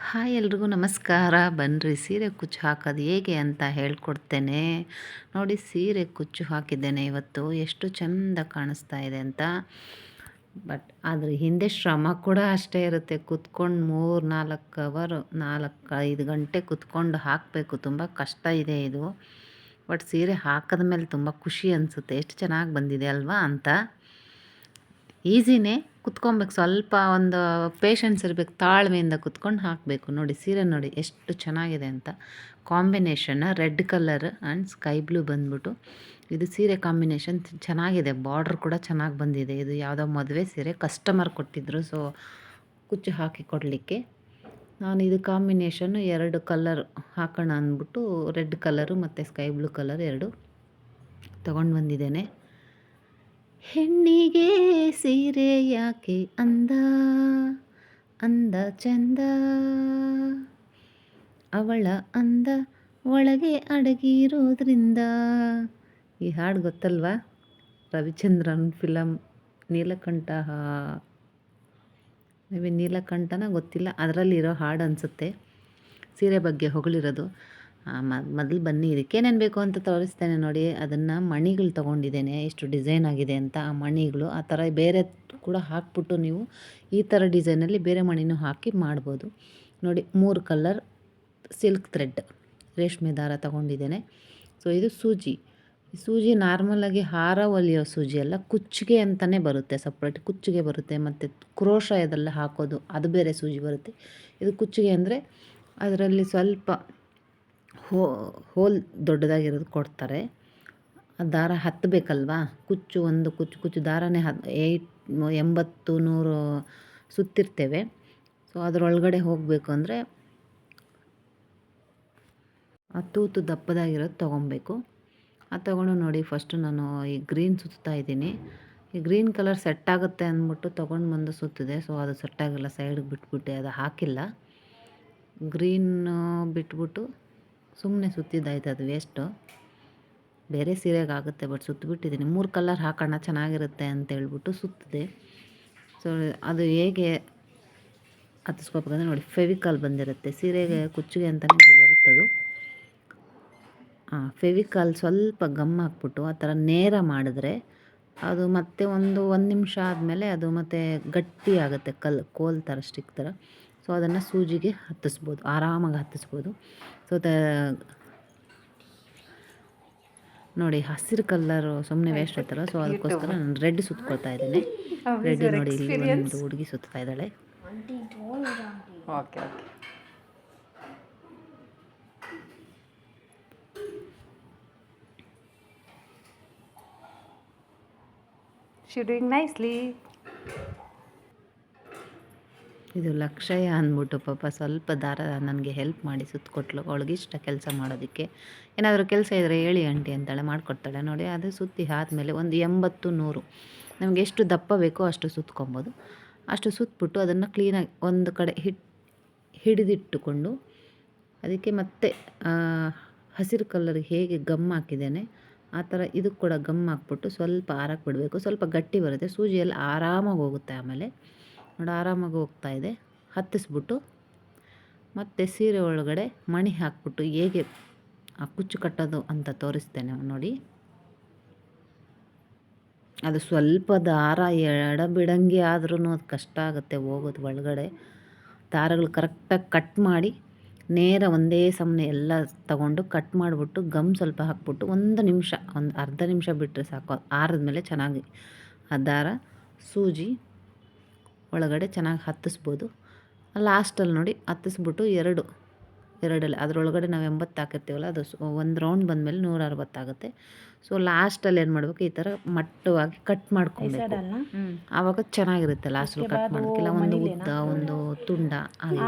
Hi ಎಲ್ರಿಗೂ ನಮಸ್ಕಾರ. ಬನ್ನಿರಿ ಸೀರೆ ಕುಚ್ಚು ಹಾಕೋದು ಹೇಗೆ ಅಂತ ಹೇಳ್ಕೊಡ್ತೇನೆ. ನೋಡಿ ಸೀರೆ ಕುಚ್ಚು ಹಾಕಿದ್ದೇನೆ ಇವತ್ತು. ಎಷ್ಟು ಚೆಂದ ಕಾಣಿಸ್ತಾ ಇದೆ ಅಂತ. ಬಟ್ ಅದ್ರ ಹಿಂದೆ ಶ್ರಮ ಕೂಡ ಅಷ್ಟೇ ಇರುತ್ತೆ. ಕುತ್ಕೊಂಡು ಮೂರು ನಾಲ್ಕು ಅವರ್, ನಾಲ್ಕು ಐದು ಗಂಟೆ ಕುತ್ಕೊಂಡು ಹಾಕಬೇಕು. ತುಂಬ ಕಷ್ಟ ಇದೆ ಇದು. ಬಟ್ ಸೀರೆ ಹಾಕಿದ ಮೇಲೆ ತುಂಬ ಖುಷಿ ಅನಿಸುತ್ತೆ. ಎಷ್ಟು ಚೆನ್ನಾಗಿ ಬಂದಿದೆ ಅಲ್ವಾ ಅಂತ. ಈಸಿನೇ ಕುತ್ಕೊಬೇಕು, ಸ್ವಲ್ಪ ಒಂದು ಪೇಷನ್ಸ್ ಇರಬೇಕು, ತಾಳ್ಮೆಯಿಂದ ಕುತ್ಕೊಂಡು ಹಾಕಬೇಕು. ನೋಡಿ, ಸೀರೆ ನೋಡಿ, ಎಷ್ಟು ಚೆನ್ನಾಗಿದೆ ಅಂತ. Combination red colour and sky blue ಬಂದ್ಬಿಟ್ಟು, ಇದು ಸೀರೆ ಕಾಂಬಿನೇಷನ್ ಚೆನ್ನಾಗಿದೆ. ಬಾರ್ಡ್ರ್ ಕೂಡ ಚೆನ್ನಾಗಿ ಬಂದಿದೆ. ಇದು ಯಾವುದೋ ಮದುವೆ ಸೀರೆ ಕಸ್ಟಮರ್ ಕೊಟ್ಟಿದ್ದರು ಸೊ ಕುಚ್ಚು ಹಾಕಿ ಕೊಡಲಿಕ್ಕೆ. ನಾನು ಇದು ಕಾಂಬಿನೇಷನ್ನು ಎರಡು ಕಲರ್ ಹಾಕೋಣ ಅಂದ್ಬಿಟ್ಟು ರೆಡ್ ಕಲರು ಮತ್ತು ಸ್ಕೈ ಬ್ಲೂ ಕಲರ್ ಎರಡು ತೊಗೊಂಡು ಬಂದಿದ್ದೇನೆ. ಹೆಣ್ಣಿಗೆ ಸೀರೆ ಯಾಕೆ ಅಂದ? ಅಂದ ಚಂದ. ಅವಳ ಅಂದ ಒಳಗೆ ಅಡಗಿರೋದ್ರಿಂದ. ಈ ಹಾಡು ಗೊತ್ತಲ್ವಾ? ರವಿಚಂದ್ರನ್ ಫಿಲಮ್ ನೀಲಕಂಠ. ನೀವೇ ನೀಲಕಂಠನ ಗೊತ್ತಿಲ್ಲ, ಅದರಲ್ಲಿರೋ ಹಾಡು ಅನಿಸುತ್ತೆ. ಸೀರೆ ಬಗ್ಗೆ ಹೊಗಳಿರೋದು. ಮೊದಲು ಬನ್ನಿ ಇದಕ್ಕೇನೇನು ಬೇಕು ಅಂತ ತೋರಿಸ್ತೇನೆ ನೋಡಿ. ಅದನ್ನು ಮಣಿಗಳು ತೊಗೊಂಡಿದ್ದೇನೆ, ಎಷ್ಟು ಡಿಸೈನ್ ಆಗಿದೆ ಅಂತ. ಆ ಮಣಿಗಳು ಆ ಥರ ಬೇರೆ ಕೂಡ ಹಾಕ್ಬಿಟ್ಟು ನೀವು ಈ ಥರ ಡಿಸೈನಲ್ಲಿ ಬೇರೆ ಮಣಿನೂ ಹಾಕಿ ಮಾಡ್ಬೋದು. ನೋಡಿ, ಮೂರು ಕಲರ್ ಸಿಲ್ಕ್ ಥ್ರೆಡ್ ರೇಷ್ಮೆ ದಾರ ತೊಗೊಂಡಿದ್ದೇನೆ. ಸೊ, ಇದು ಸೂಜಿ. ಸೂಜಿ ನಾರ್ಮಲಾಗಿ ಹಾರ ಹೊಲಿಯೋ ಸೂಜಿ ಅಲ್ಲ, ಕುಚ್ಚಿಗೆ ಅಂತಲೇ ಬರುತ್ತೆ, ಸಪ್ರೇಟ್ ಕುಚ್ಚಿಗೆ ಬರುತ್ತೆ, ಮತ್ತು ಕ್ರೋಶ ಇದೆಲ್ಲ ಹಾಕೋದು, ಅದು ಬೇರೆ ಸೂಜಿ ಬರುತ್ತೆ. ಇದು ಕುಚ್ಚಿಗೆ ಅಂದರೆ, ಅದರಲ್ಲಿ ಸ್ವಲ್ಪ ಹೋಲ್ ದೊಡ್ಡದಾಗಿರೋದು ಕೊಡ್ತಾರೆ. ದಾರ ಹತ್ತಬೇಕಲ್ವಾ ಕುಚ್ಚು ಒಂದು ಕುಚ್ಚು ಕುಚ್ಚು ದಾರನೇ ಹತ್ ಏಯ್ಟ್ ಎಂಬತ್ತು, ನೂರು ಸುತ್ತಿರ್ತೇವೆ. ಸೊ ಅದರೊಳಗಡೆ ಹೋಗಬೇಕು ಅಂದರೆ ಆ ತೂತು ದಪ್ಪದಾಗಿರೋದು ತೊಗೊಬೇಕು. ಅದು ತೊಗೊಂಡು ನೋಡಿ ಫಸ್ಟು ನಾನು ಈ ಗ್ರೀನ್ ಸುತ್ತಾ ಇದ್ದೀನಿ. ಈ ಗ್ರೀನ್ ಕಲರ್ ಸೆಟ್ ಆಗುತ್ತೆ ಅಂದ್ಬಿಟ್ಟು ತೊಗೊಂಡು ಬಂದು ಸುತ್ತಿದೆ. ಸೊ ಅದು ಸೆಟ್ ಆಗಿಲ್ಲ ಸೈಡ್ಗೆ ಬಿಟ್ಬಿಟ್ಟೆ, ಅದು ಹಾಕಿಲ್ಲ. ಗ್ರೀನ್ ಬಿಟ್ಬಿಟ್ಟು ಸುಮ್ಮನೆ ಸುತ್ತಿದ್ದಾಯ್ತು ಅದು ವೇಸ್ಟು ಬೇರೆ ಸೀರೆಗೆ ಆಗುತ್ತೆ ಬಟ್ ಸುತ್ತಿಬಿಟ್ಟಿದ್ದೀನಿ ಮೂರು ಕಲರ್ ಹಾಕೋಣ ಚೆನ್ನಾಗಿರುತ್ತೆ ಅಂತ ಹೇಳ್ಬಿಟ್ಟು ಸುತ್ತಿದೆ. ಸೊ ಅದು ಹೇಗೆ ಹತ್ತಿಸ್ಕೋಬೇಕಂದ್ರೆ ನೋಡಿ ಫೆವಿಕಾಲ್ ಬಂದಿರುತ್ತೆ. ಸೀರೆಗೆ ಕುಚ್ಚಿಗೆ ಅಂತಲೇ ಬರುತ್ತದು ಫೆವಿಕಾಲ್ ಸ್ವಲ್ಪ ಗಮ್ ಹಾಕ್ಬಿಟ್ಟು ಆ ಥರ ನೇರ ಮಾಡಿದ್ರೆ ಅದು ಮತ್ತೆ ಒಂದು ಒಂದು ನಿಮಿಷ ಆದಮೇಲೆ ಅದು ಮತ್ತೆ ಗಟ್ಟಿ ಆಗುತ್ತೆ ಕಲ್, ಕೋಲ್ ಥರ ಸ್ಟಿಕ್ ಥರ. ಸೊ ಅದನ್ನು ಸೂಜಿಗೆ ಹತ್ತಿಸ್ಬೋದು ಆರಾಮಾಗಿ ಹತ್ತಿಸ್ಬೋದು. ಸೊ ತ ನೋಡಿ ಹಸಿರು ಕಲ್ಲರು ಸುಮ್ಮನೆ ವೇಸ್ಟ್ ಆಯ್ತಲ್ಲ ಸೊ ಅದಕ್ಕೋಸ್ಕರ ನಾನು ರೆಡ್ ಸುತ್ಕೊಳ್ತಾ ಇದ್ದೀನಿ. ರೆಡ್ ನೋಡಿ ಇಲ್ಲಿ ಒಂದು ಹುಡುಗಿ ಸುತ್ತಾ ಇದ್ದಾಳೆ. Okay okay She doing nicely. ಇದು ಲಕ್ಷಯ ಅಂದ್ಬಿಟ್ಟು ಪಾಪ ಸ್ವಲ್ಪ ದಾರ ನನಗೆ ಹೆಲ್ಪ್ ಮಾಡಿ ಸುತ್ತಕೊಟ್ಲು ಅವಳಿಗೆ ಇಷ್ಟ ಕೆಲಸ ಮಾಡೋದಕ್ಕೆ. ಏನಾದರೂ ಕೆಲಸ ಇದ್ದರೆ ಹೇಳಿ ಆಂಟಿ ಅಂತಾಳೆ ಮಾಡಿಕೊಡ್ತಾಳೆ. ನೋಡಿ, ಅದು ಸುತ್ತಿ ಆದಮೇಲೆ ಒಂದು ಎಂಬತ್ತು ನೂರು. ನಮಗೆ ಎಷ್ಟು ದಪ್ಪ ಬೇಕೋ ಅಷ್ಟು ಸುತ್ಕೊಬೋದು. ಅಷ್ಟು ಸುತ್ತಬಿಟ್ಟು ಅದನ್ನು ಕ್ಲೀನಾಗಿ ಒಂದು ಕಡೆ ಹಿಟ್, ಹಿಡಿದಿಟ್ಟುಕೊಂಡು ಅದಕ್ಕೆ ಮತ್ತೆ ಹಸಿರು ಕಲರ್ ಹೇಗೆ ಗಮ್ ಹಾಕಿದ್ದೇನೆ, ಆ ಥರ ಇದಕ್ಕೆ ಕೂಡ ಗಮ್ ಹಾಕ್ಬಿಟ್ಟು ಸ್ವಲ್ಪ ಆರಕ್ಕೆ ಬಿಡಬೇಕು. ಸ್ವಲ್ಪ ಗಟ್ಟಿ ಬರುತ್ತೆ. ಸೂಜಿಯಲ್ಲಿ ಆರಾಮಾಗಿ ಹೋಗುತ್ತೆ ಆಮೇಲೆ. ನೋಡಿ, ಆರಾಮಾಗಿ ಹೋಗ್ತಾ ಇದೆ. ಹತ್ತಿಸ್ಬಿಟ್ಟು ಮತ್ತು ಸೀರೆ ಒಳಗಡೆ ಮಣಿ ಹಾಕ್ಬಿಟ್ಟು ಹೇಗೆ ಆ ಕುಚ್ಚು ಕಟ್ಟೋದು ಅಂತ ತೋರಿಸ್ತೇನೆ ನೋಡಿ. ಅದು ಸ್ವಲ್ಪ ದಾರ ಎಡ ಬಿಡಂಗೆ ಆದ್ರೂ ಅದು ಕಷ್ಟ ಆಗುತ್ತೆ ಹೋಗೋದು ಒಳಗಡೆ. ದಾರಗಳು ಕರೆಕ್ಟಾಗಿ ಕಟ್ ಮಾಡಿ ನೇರ ಒಂದೇ ಸಮನೆ ಎಲ್ಲ ತಗೊಂಡು ಕಟ್ ಮಾಡಿಬಿಟ್ಟು ಗಮ್ ಸ್ವಲ್ಪ ಹಾಕ್ಬಿಟ್ಟು ಒಂದು ನಿಮಿಷ, ಒಂದು ಅರ್ಧ ನಿಮಿಷ ಬಿಟ್ಟರೆ ಸಾಕು. ಆರಿದ್ಮೇಲೆ ಚೆನ್ನಾಗಿ ಆ ದಾರ ಸೂಜಿ ಒಳಗಡೆ ಚೆನ್ನಾಗಿ ಹತ್ತಿಸ್ಬೋದು. ಲಾಸ್ಟಲ್ಲಿ ನೋಡಿ ಹತ್ತಿಸ್ಬಿಟ್ಟು ಎರಡು ಎರಡಲ್ಲಿ ಅದರೊಳಗಡೆ ನಾವು ಎಂಬತ್ತು ಹಾಕಿರ್ತೀವಲ್ಲ ಅದು ಒಂದು ರೌಂಡ್ ಬಂದಮೇಲೆ ನೂರ ಅರವತ್ತಾಗುತ್ತೆ ಸೊ ಲಾಸ್ಟಲ್ಲಿ ಏನು ಮಾಡಬೇಕು ಈ ಥರ ಮಟ್ಟವಾಗಿ ಕಟ್ ಮಾಡ್ಕೊಬೇಕು. ಆವಾಗ ಚೆನ್ನಾಗಿರುತ್ತೆ ಲಾಸ್ಟಲ್ಲಿ ಕಟ್ ಮಾಡೋಕ್ಕಿಲ್ಲ ಒಂದು ಉದ್ದ ಒಂದು ತುಂಡ ಹಾಗೆ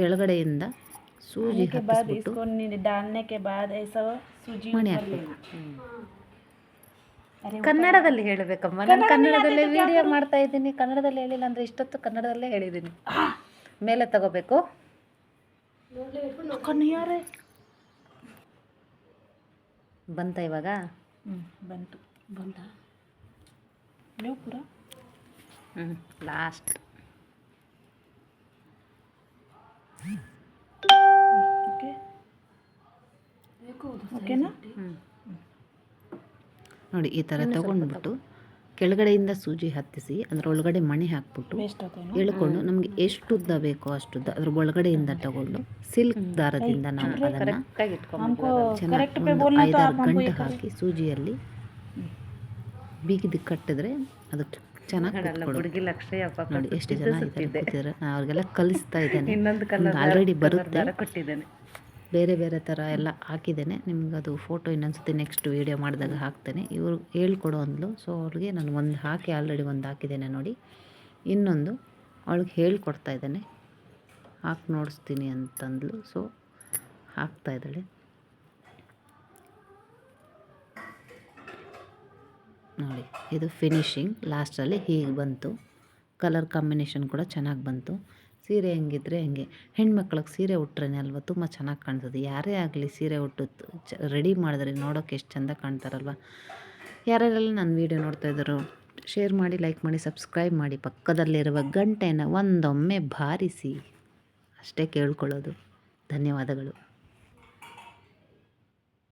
ಕೆಳಗಡೆಯಿಂದ ಸೂಜಿ ಹಾಕಿಸ್ಬಿಟ್ಟು ಮಣಿ ಹಾಕಬೇಕು. ಕನ್ನಡದಲ್ಲಿ ಹೇಳಬೇಕಮ್ಮ. ನಾನು ಕನ್ನಡದಲ್ಲೇ ವಿಡಿಯೋ ಮಾಡ್ತಾ ಇದ್ದೀನಿ. ಕನ್ನಡದಲ್ಲಿ ಹೇಳಿಲ್ಲ ಅಂದರೆ ಇಷ್ಟೊತ್ತು ಕನ್ನಡದಲ್ಲೇ ಹೇಳಿದ್ದೀನಿ. ಮೇಲೆ ತಗೋಬೇಕು. ಬಂತ ಇವಾಗ? ಬಂತು. ಬಂತ ನೀವು ಪೂರ? ಹ್ಞೂ ಲಾಸ್ಟ್ ಓಕೆ. ಓಕೆನಾ? ನೋಡಿ ಈ ಥರ ತಗೊಂಡ್ಬಿಟ್ಟು ಕೆಳಗಡೆಯಿಂದ ಸೂಜಿ ಹತ್ತಿಸಿ ಅದರ ಒಳಗಡೆ ಮಣಿ ಹಾಕ್ಬಿಟ್ಟು ಎಳ್ಕೊಂಡು ನಮಗೆ ಎಷ್ಟು ಉದ್ದ ಬೇಕೋ ಅಷ್ಟು ಉದ್ದ ಅದ್ರ ಒಳಗಡೆಯಿಂದ ತಗೊಂಡು ಸಿಲ್ಕ್ ದಾರದಿಂದ ನಾವು ಚೆನ್ನಾಗಿ ಐದಾರು ಗಂಟೆ ಹಾಕಿ ಸೂಜಿಯಲ್ಲಿ ಬಿಗಿದ ಕಟ್ಟಿದ್ರೆ ಅದು ಚೆನ್ನಾಗಿ ನೋಡಿ ಎಷ್ಟು ಜನ ಅವ್ರಿಗೆಲ್ಲ ಕಲಿಸ್ತಾ ಇದ್ದೇನೆ. ಆಲ್ರೆಡಿ ಬರುತ್ತೆ. ಬೇರೆ ಬೇರೆ ಥರ ಎಲ್ಲ ಹಾಕಿದ್ದೇನೆ. ನಿಮ್ಗೆ ಅದು ಫೋಟೋ ಇನ್ನೊಂದ್ಸತಿ ನೆಕ್ಸ್ಟ್ ವೀಡಿಯೋ ಮಾಡಿದಾಗ ಹಾಕ್ತೇನೆ. ಇವರು ಹೇಳ್ಕೊಡೋ ಅಂದ್ಲು. ಸೊ ಅವ್ರಿಗೆ ನಾನು ಒಂದು ಹಾಕಿ ಆಲ್ರೆಡಿ ಒಂದು ಹಾಕಿದ್ದೇನೆ ನೋಡಿ. ಇನ್ನೊಂದು ಅವಳಿಗೆ ಹೇಳ್ಕೊಡ್ತಾ ಇದ್ದೇನೆ. ಹಾಕಿ ನೋಡಿಸ್ತೀನಿ ಅಂತಂದ್ಲು. ಸೊ ಹಾಕ್ತಾ ಇದ್ದಾಳೆ. ನೋಡಿ, ಇದು ಫಿನಿಶಿಂಗ್ ಲಾಸ್ಟಲ್ಲಿ ಹೀಗೆ ಬಂತು. ಕಲರ್ ಕಾಂಬಿನೇಷನ್ ಕೂಡ ಚೆನ್ನಾಗಿ ಬಂತು. ಸೀರೆ ಹೆಂಗಿದ್ರೆ ಹೆಂಗೆ, ಹೆಣ್ಮಕ್ಳಿಗೆ ಸೀರೆ ಉಟ್ರೇ ಅಲ್ವ ತುಂಬ ಚೆನ್ನಾಗಿ ಕಾಣ್ತದೆ. ಯಾರೇ ಆಗಲಿ ಸೀರೆ ಉಟ್ಟು ಚ ರೆಡಿ ಮಾಡಿದ್ರೆ ನೋಡೋಕೆ ಎಷ್ಟು ಚೆಂದ ಕಾಣ್ತಾರಲ್ವ. ಯಾರ್ಯಾರೆಲ್ಲ ನನ್ನ ವೀಡಿಯೋ ನೋಡ್ತಾ ಇದ್ದರು ಶೇರ್ ಮಾಡಿ, ಲೈಕ್ ಮಾಡಿ, ಸಬ್ಸ್ಕ್ರೈಬ್ ಮಾಡಿ, ಪಕ್ಕದಲ್ಲಿರುವ ಗಂಟೆನ ಒಂದೊಮ್ಮೆ ಬಾರಿಸಿ. ಅಷ್ಟೇ ಕೇಳ್ಕೊಳ್ಳೋದು. ಧನ್ಯವಾದಗಳು.